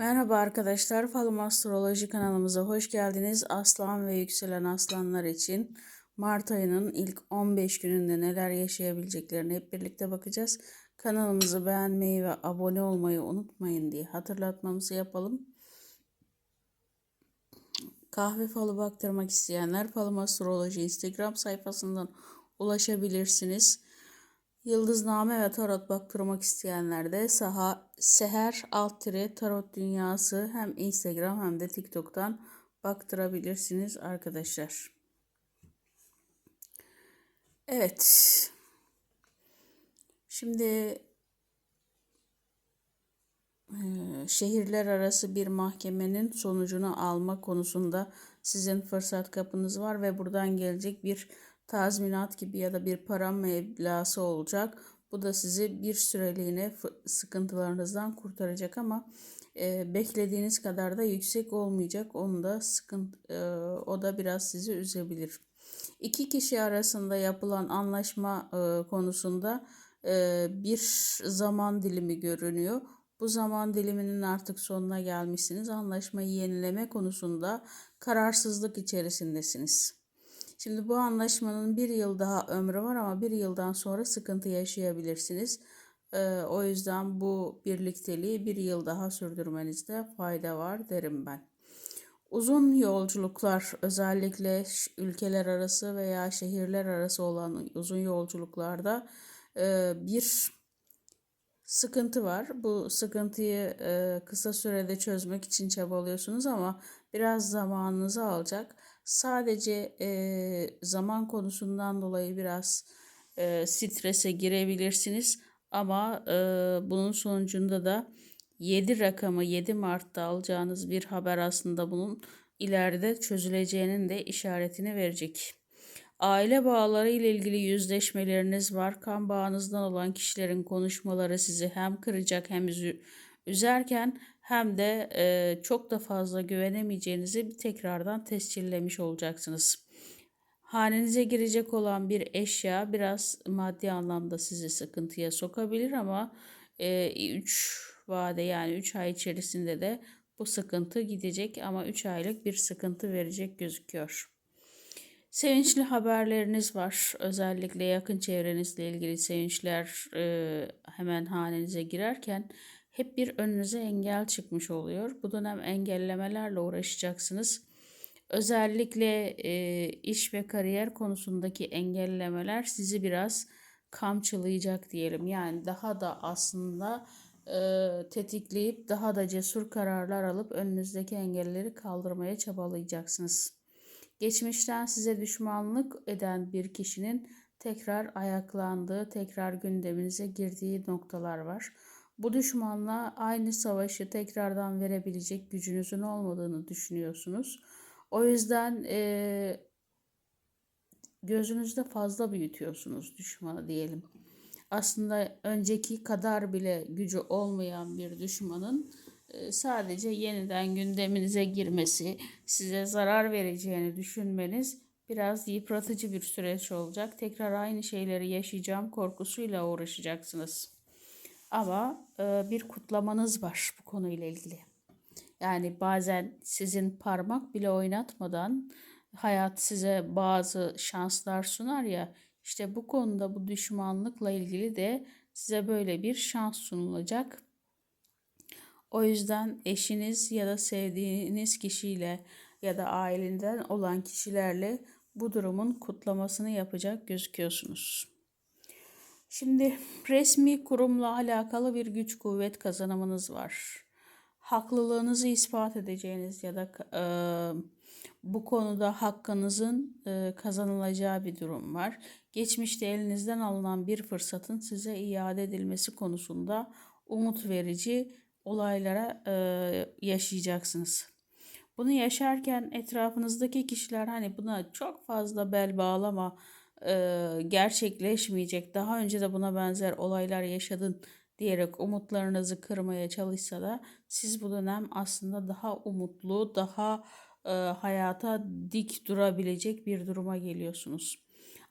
Merhaba arkadaşlar, Falım Astroloji kanalımıza hoş geldiniz. Aslan ve yükselen aslanlar için Mart ayının ilk 15 gününde neler yaşayabileceklerini hep birlikte bakacağız. Kanalımızı beğenmeyi ve abone olmayı unutmayın diye hatırlatmamızı yapalım. Kahve falı baktırmak isteyenler Falım Astroloji Instagram sayfasından ulaşabilirsiniz. Yıldızname ve tarot baktırmak isteyenler de saha, seher alt tire tarot dünyası hem Instagram hem de TikTok'tan baktırabilirsiniz arkadaşlar. Evet. Şimdi e, şehirler arası bir mahkemenin sonucunu alma konusunda sizin fırsat kapınız var ve buradan gelecek bir tazminat gibi ya da bir para meblası olacak. Bu da sizi bir süreliğine sıkıntılarınızdan kurtaracak ama e, beklediğiniz kadar da yüksek olmayacak. Onu da sıkıntı e, o da biraz sizi üzebilir. İki kişi arasında yapılan anlaşma e, konusunda e, bir zaman dilimi görünüyor. Bu zaman diliminin artık sonuna gelmişsiniz. Anlaşmayı yenileme konusunda kararsızlık içerisindesiniz. Şimdi bu anlaşmanın bir yıl daha ömrü var ama bir yıldan sonra sıkıntı yaşayabilirsiniz. Ee, o yüzden bu birlikteliği bir yıl daha sürdürmenizde fayda var derim ben. Uzun yolculuklar özellikle ülkeler arası veya şehirler arası olan uzun yolculuklarda e, bir sıkıntı var. Bu sıkıntıyı e, kısa sürede çözmek için çabalıyorsunuz ama biraz zamanınızı alacak. Sadece e, zaman konusundan dolayı biraz e, strese girebilirsiniz ama e, bunun sonucunda da 7 rakamı 7 Mart'ta alacağınız bir haber aslında bunun ileride çözüleceğinin de işaretini verecek. Aile bağları ile ilgili yüzleşmeleriniz var. Kan bağınızdan olan kişilerin konuşmaları sizi hem kıracak hem üzerken hem de e, çok da fazla güvenemeyeceğinizi bir tekrardan tescillemiş olacaksınız. Hanenize girecek olan bir eşya biraz maddi anlamda sizi sıkıntıya sokabilir ama 3 e, vade yani 3 ay içerisinde de bu sıkıntı gidecek ama 3 aylık bir sıkıntı verecek gözüküyor. Sevinçli haberleriniz var. Özellikle yakın çevrenizle ilgili sevinçler e, hemen hanenize girerken hep bir önünüze engel çıkmış oluyor. Bu dönem engellemelerle uğraşacaksınız. Özellikle e, iş ve kariyer konusundaki engellemeler sizi biraz kamçılayacak diyelim. Yani daha da aslında e, tetikleyip daha da cesur kararlar alıp önünüzdeki engelleri kaldırmaya çabalayacaksınız. Geçmişten size düşmanlık eden bir kişinin tekrar ayaklandığı, tekrar gündeminize girdiği noktalar var. Bu düşmanla aynı savaşı tekrardan verebilecek gücünüzün olmadığını düşünüyorsunuz. O yüzden e, gözünüzde fazla büyütüyorsunuz düşmanı diyelim. Aslında önceki kadar bile gücü olmayan bir düşmanın e, sadece yeniden gündeminize girmesi, size zarar vereceğini düşünmeniz biraz yıpratıcı bir süreç olacak. Tekrar aynı şeyleri yaşayacağım korkusuyla uğraşacaksınız. Ama e, bir kutlamanız var bu konuyla ilgili. Yani bazen sizin parmak bile oynatmadan hayat size bazı şanslar sunar ya. İşte bu konuda bu düşmanlıkla ilgili de size böyle bir şans sunulacak. O yüzden eşiniz ya da sevdiğiniz kişiyle ya da ailenden olan kişilerle bu durumun kutlamasını yapacak gözüküyorsunuz. Şimdi resmi kurumla alakalı bir güç kuvvet kazanımınız var. Haklılığınızı ispat edeceğiniz ya da e, bu konuda hakkınızın e, kazanılacağı bir durum var. Geçmişte elinizden alınan bir fırsatın size iade edilmesi konusunda umut verici olaylara e, yaşayacaksınız. Bunu yaşarken etrafınızdaki kişiler hani buna çok fazla bel bağlama e, gerçekleşmeyecek. Daha önce de buna benzer olaylar yaşadın diyerek umutlarınızı kırmaya çalışsa da siz bu dönem aslında daha umutlu, daha e, hayata dik durabilecek bir duruma geliyorsunuz.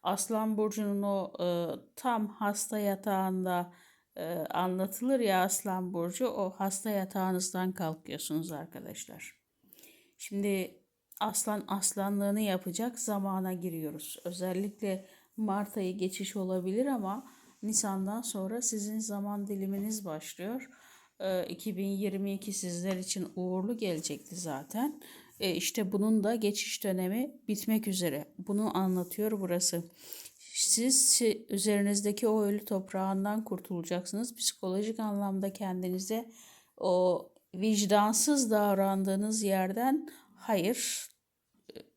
Aslan burcunun o e, tam hasta yatağında e, anlatılır ya Aslan Burcu o hasta yatağınızdan kalkıyorsunuz arkadaşlar. Şimdi aslan aslanlığını yapacak zamana giriyoruz. Özellikle Mart ayı geçiş olabilir ama Nisan'dan sonra sizin zaman diliminiz başlıyor. Ee, 2022 sizler için uğurlu gelecekti zaten. Ee, işte bunun da geçiş dönemi bitmek üzere. Bunu anlatıyor burası. Siz üzerinizdeki o ölü toprağından kurtulacaksınız. Psikolojik anlamda kendinize o vicdansız davrandığınız yerden hayır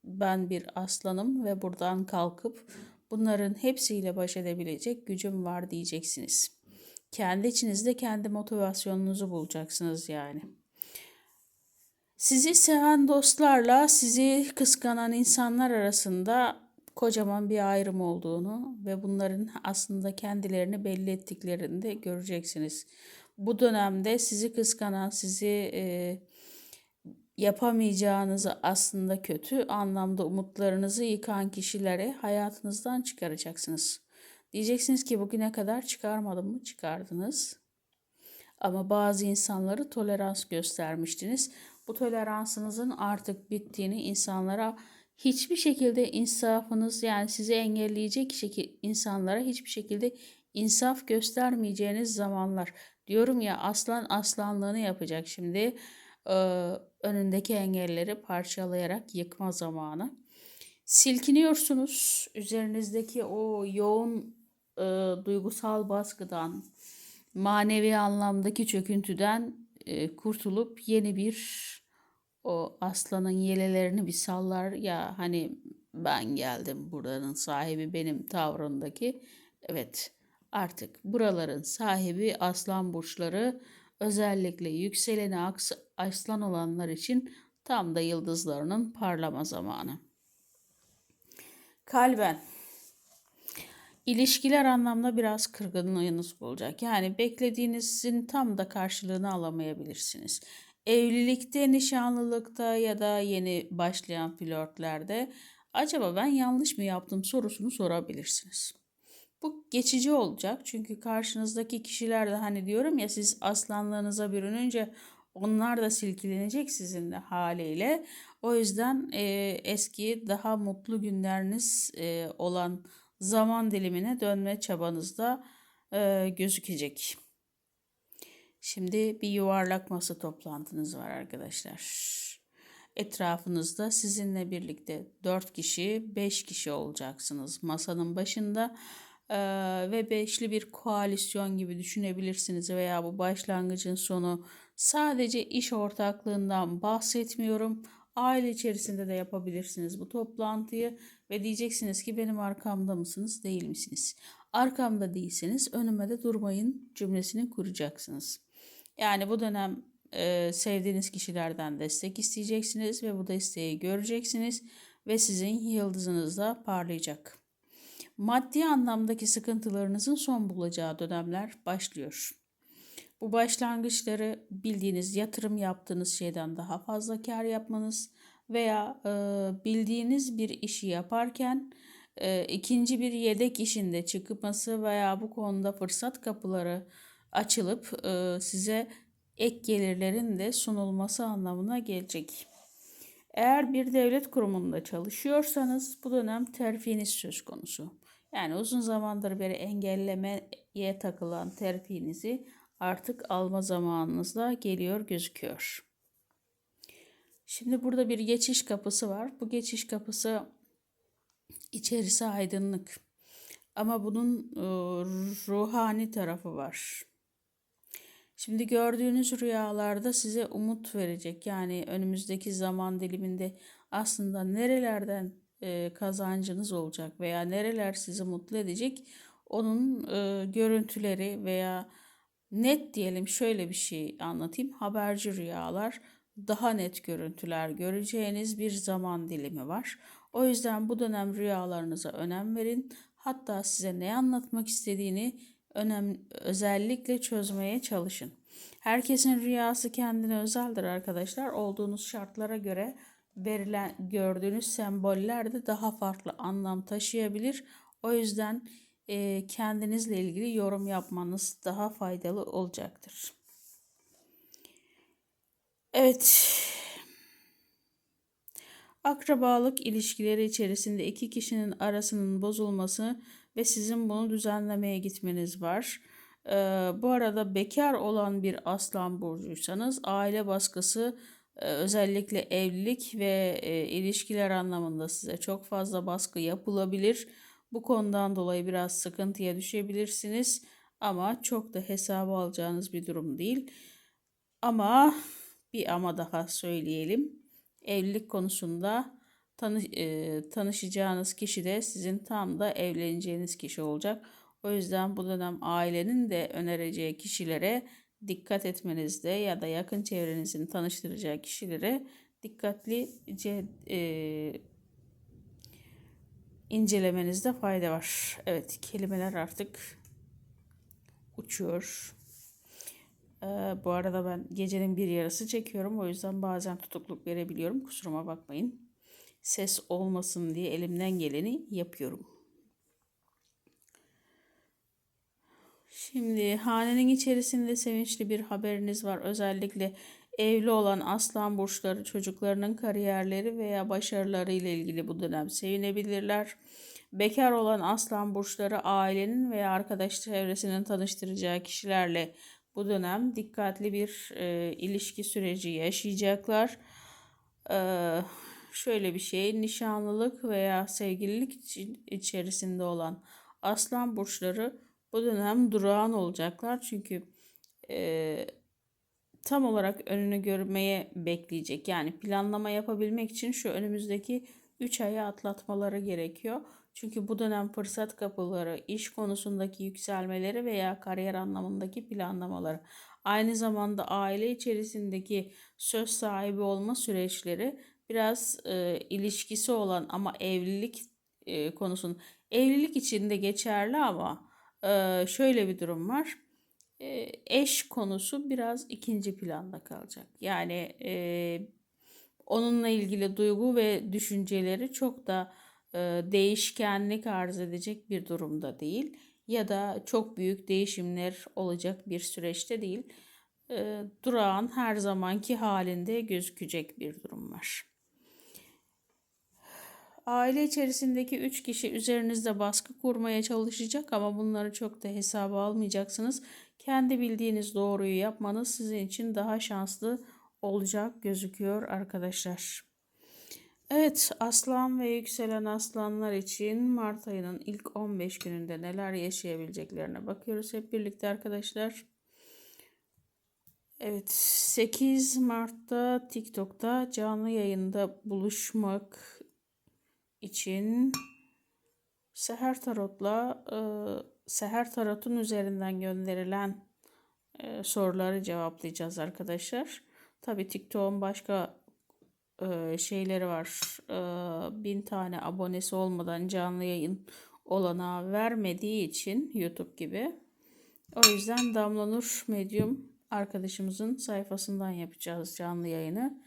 ben bir aslanım ve buradan kalkıp bunların hepsiyle baş edebilecek gücüm var diyeceksiniz. Kendi içinizde kendi motivasyonunuzu bulacaksınız yani. Sizi seven dostlarla sizi kıskanan insanlar arasında kocaman bir ayrım olduğunu ve bunların aslında kendilerini belli ettiklerini de göreceksiniz. Bu dönemde sizi kıskanan, sizi e, yapamayacağınızı aslında kötü anlamda umutlarınızı yıkan kişilere hayatınızdan çıkaracaksınız. Diyeceksiniz ki bugüne kadar çıkarmadım mı? Çıkardınız. Ama bazı insanları tolerans göstermiştiniz. Bu toleransınızın artık bittiğini insanlara hiçbir şekilde insafınız yani sizi engelleyecek şekil insanlara hiçbir şekilde insaf göstermeyeceğiniz zamanlar. Diyorum ya aslan aslanlığını yapacak şimdi. Önündeki engelleri parçalayarak yıkma zamanı. Silkiniyorsunuz. Üzerinizdeki o yoğun e, duygusal baskıdan, manevi anlamdaki çöküntüden e, kurtulup yeni bir o aslanın yelelerini bir sallar ya hani ben geldim buranın sahibi benim tavrındaki evet artık buraların sahibi aslan burçları özellikle yükseleni aslan olanlar için tam da yıldızlarının parlama zamanı. Kalben İlişkiler anlamda biraz kırgınlığınız olacak. Yani beklediğinizin tam da karşılığını alamayabilirsiniz. Evlilikte, nişanlılıkta ya da yeni başlayan flörtlerde acaba ben yanlış mı yaptım sorusunu sorabilirsiniz. Bu geçici olacak çünkü karşınızdaki kişiler de hani diyorum ya siz aslanlığınıza bürününce onlar da silkilenecek sizinle haliyle. O yüzden e, eski daha mutlu günleriniz e, olan zaman dilimine dönme çabanızda e, gözükecek. Şimdi bir yuvarlak masa toplantınız var arkadaşlar. Etrafınızda sizinle birlikte 4 kişi, 5 kişi olacaksınız masanın başında ve beşli bir koalisyon gibi düşünebilirsiniz veya bu başlangıcın sonu sadece iş ortaklığından bahsetmiyorum. Aile içerisinde de yapabilirsiniz bu toplantıyı ve diyeceksiniz ki benim arkamda mısınız değil misiniz? Arkamda değilseniz önüme de durmayın cümlesini kuracaksınız. Yani bu dönem e, sevdiğiniz kişilerden destek isteyeceksiniz ve bu desteği göreceksiniz ve sizin yıldızınız da parlayacak. Maddi anlamdaki sıkıntılarınızın son bulacağı dönemler başlıyor. Bu başlangıçları bildiğiniz yatırım yaptığınız şeyden daha fazla kar yapmanız veya e, bildiğiniz bir işi yaparken e, ikinci bir yedek işinde çıkması veya bu konuda fırsat kapıları açılıp e, size ek gelirlerin de sunulması anlamına gelecek. Eğer bir devlet kurumunda çalışıyorsanız bu dönem terfiniz söz konusu. Yani uzun zamandır beri engellemeye takılan terfinizi artık alma zamanınızda geliyor gözüküyor. Şimdi burada bir geçiş kapısı var. Bu geçiş kapısı içerisi aydınlık. Ama bunun e, ruhani tarafı var. Şimdi gördüğünüz rüyalarda size umut verecek. Yani önümüzdeki zaman diliminde aslında nerelerden e, kazancınız olacak veya nereler sizi mutlu edecek onun e, görüntüleri veya net diyelim şöyle bir şey anlatayım. Haberci rüyalar daha net görüntüler göreceğiniz bir zaman dilimi var. O yüzden bu dönem rüyalarınıza önem verin. Hatta size ne anlatmak istediğini önem, özellikle çözmeye çalışın. Herkesin rüyası kendine özeldir arkadaşlar. Olduğunuz şartlara göre verilen gördüğünüz semboller de daha farklı anlam taşıyabilir. O yüzden e, kendinizle ilgili yorum yapmanız daha faydalı olacaktır. Evet. Akrabalık ilişkileri içerisinde iki kişinin arasının bozulması ve sizin bunu düzenlemeye gitmeniz var. Ee, bu arada bekar olan bir aslan burcuysanız aile baskısı özellikle evlilik ve e, ilişkiler anlamında size çok fazla baskı yapılabilir. Bu konudan dolayı biraz sıkıntıya düşebilirsiniz ama çok da hesaba alacağınız bir durum değil. Ama bir ama daha söyleyelim. Evlilik konusunda tanı, e, tanışacağınız kişi de sizin tam da evleneceğiniz kişi olacak. O yüzden bu dönem ailenin de önereceği kişilere dikkat etmenizde ya da yakın çevrenizin tanıştıracağı kişilere dikkatlice e, incelemenizde fayda var. Evet kelimeler artık uçuyor. Ee, bu arada ben gecenin bir yarısı çekiyorum. O yüzden bazen tutukluk verebiliyorum. Kusuruma bakmayın. Ses olmasın diye elimden geleni yapıyorum. Şimdi hanenin içerisinde sevinçli bir haberiniz var. Özellikle evli olan aslan burçları çocuklarının kariyerleri veya başarıları ile ilgili bu dönem sevinebilirler. Bekar olan aslan burçları ailenin veya arkadaş çevresinin tanıştıracağı kişilerle bu dönem dikkatli bir e, ilişki süreci yaşayacaklar. E, şöyle bir şey, nişanlılık veya sevgililik içerisinde olan aslan burçları bu dönem durağan olacaklar. Çünkü e, tam olarak önünü görmeye bekleyecek. Yani planlama yapabilmek için şu önümüzdeki 3 ayı atlatmaları gerekiyor. Çünkü bu dönem fırsat kapıları, iş konusundaki yükselmeleri veya kariyer anlamındaki planlamaları, aynı zamanda aile içerisindeki söz sahibi olma süreçleri biraz e, ilişkisi olan ama evlilik e, konusunun evlilik içinde geçerli ama e, şöyle bir durum var. E, eş konusu biraz ikinci planda kalacak. Yani e, onunla ilgili duygu ve düşünceleri çok da e, değişkenlik arz edecek bir durumda değil ya da çok büyük değişimler olacak bir süreçte değil. E, durağan her zamanki halinde gözükecek bir durum var. Aile içerisindeki üç kişi üzerinizde baskı kurmaya çalışacak ama bunları çok da hesaba almayacaksınız. Kendi bildiğiniz doğruyu yapmanız sizin için daha şanslı olacak gözüküyor arkadaşlar. Evet, aslan ve yükselen aslanlar için Mart ayının ilk 15 gününde neler yaşayabileceklerine bakıyoruz hep birlikte arkadaşlar. Evet, 8 Mart'ta TikTok'ta canlı yayında buluşmak için Seher Tarot'la e, Seher Tarot'un üzerinden gönderilen e, soruları cevaplayacağız arkadaşlar. Tabii TikTok'un başka e, şeyleri var. E, bin tane abonesi olmadan canlı yayın olanağı vermediği için YouTube gibi. O yüzden Damla Nur Medium arkadaşımızın sayfasından yapacağız canlı yayını.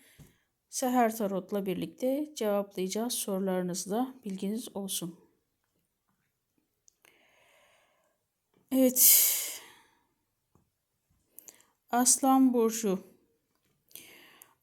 Seher Tarot'la birlikte cevaplayacağız sorularınızla bilginiz olsun. Evet. Aslan Burcu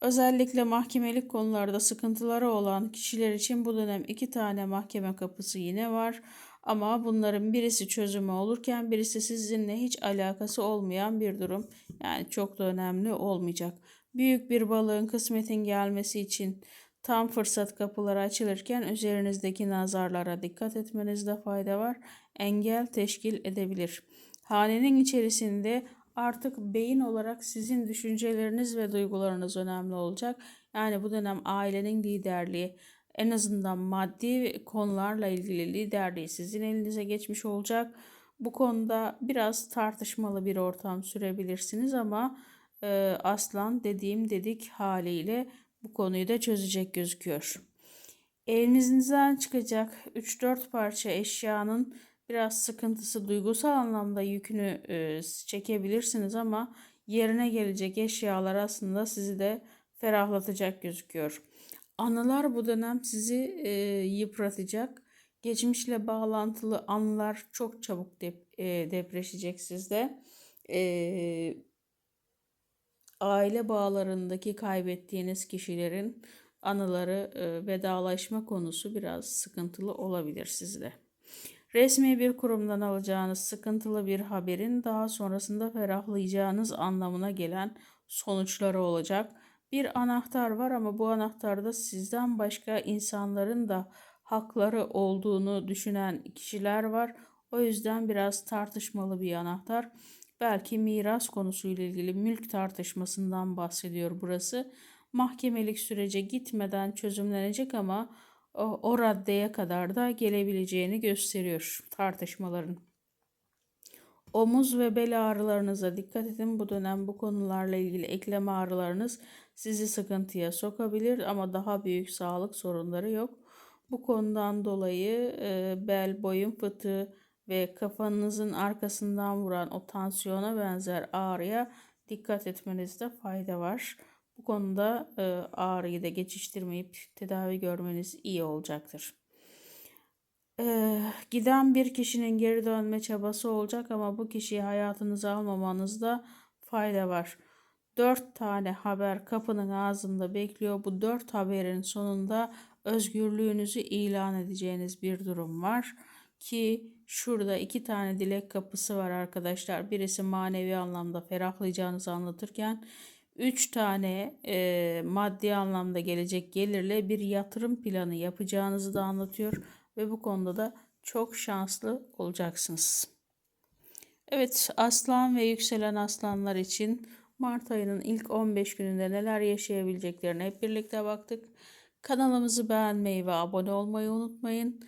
Özellikle mahkemelik konularda sıkıntıları olan kişiler için bu dönem iki tane mahkeme kapısı yine var. Ama bunların birisi çözümü olurken birisi sizinle hiç alakası olmayan bir durum. Yani çok da önemli olmayacak. Büyük bir balığın kısmetin gelmesi için tam fırsat kapıları açılırken üzerinizdeki nazarlara dikkat etmenizde fayda var. Engel teşkil edebilir. Hanenin içerisinde artık beyin olarak sizin düşünceleriniz ve duygularınız önemli olacak. Yani bu dönem ailenin liderliği en azından maddi konularla ilgili liderliği sizin elinize geçmiş olacak. Bu konuda biraz tartışmalı bir ortam sürebilirsiniz ama e, aslan dediğim dedik haliyle bu konuyu da çözecek gözüküyor. Elinizden çıkacak 3-4 parça eşyanın biraz sıkıntısı duygusal anlamda yükünü e, çekebilirsiniz ama yerine gelecek eşyalar aslında sizi de ferahlatacak gözüküyor. Anılar bu dönem sizi e, yıpratacak. Geçmişle bağlantılı anılar çok çabuk dep e, depreşecek sizde. E, aile bağlarındaki kaybettiğiniz kişilerin anıları e, vedalaşma konusu biraz sıkıntılı olabilir sizde. Resmi bir kurumdan alacağınız sıkıntılı bir haberin daha sonrasında ferahlayacağınız anlamına gelen sonuçları olacak. Bir anahtar var ama bu anahtarda sizden başka insanların da hakları olduğunu düşünen kişiler var. O yüzden biraz tartışmalı bir anahtar. Belki miras konusuyla ilgili mülk tartışmasından bahsediyor burası. Mahkemelik sürece gitmeden çözümlenecek ama o, o raddeye kadar da gelebileceğini gösteriyor tartışmaların. Omuz ve bel ağrılarınıza dikkat edin. Bu dönem bu konularla ilgili eklem ağrılarınız sizi sıkıntıya sokabilir ama daha büyük sağlık sorunları yok. Bu konudan dolayı e, bel, boyun fıtığı ve kafanızın arkasından vuran o tansiyona benzer ağrıya dikkat etmenizde fayda var. Bu konuda e, ağrıyı da geçiştirmeyip tedavi görmeniz iyi olacaktır. E, giden bir kişinin geri dönme çabası olacak ama bu kişiyi hayatınıza almamanızda fayda var. Dört tane haber kapının ağzında bekliyor. Bu dört haberin sonunda özgürlüğünüzü ilan edeceğiniz bir durum var ki şurada iki tane dilek kapısı var arkadaşlar. Birisi manevi anlamda ferahlayacağınızı anlatırken üç tane e, maddi anlamda gelecek gelirle bir yatırım planı yapacağınızı da anlatıyor ve bu konuda da çok şanslı olacaksınız. Evet aslan ve yükselen aslanlar için Mart ayının ilk 15 gününde neler yaşayabileceklerine hep birlikte baktık. Kanalımızı beğenmeyi ve abone olmayı unutmayın.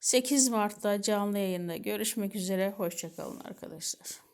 8 Mart'ta canlı yayında görüşmek üzere. Hoşçakalın arkadaşlar.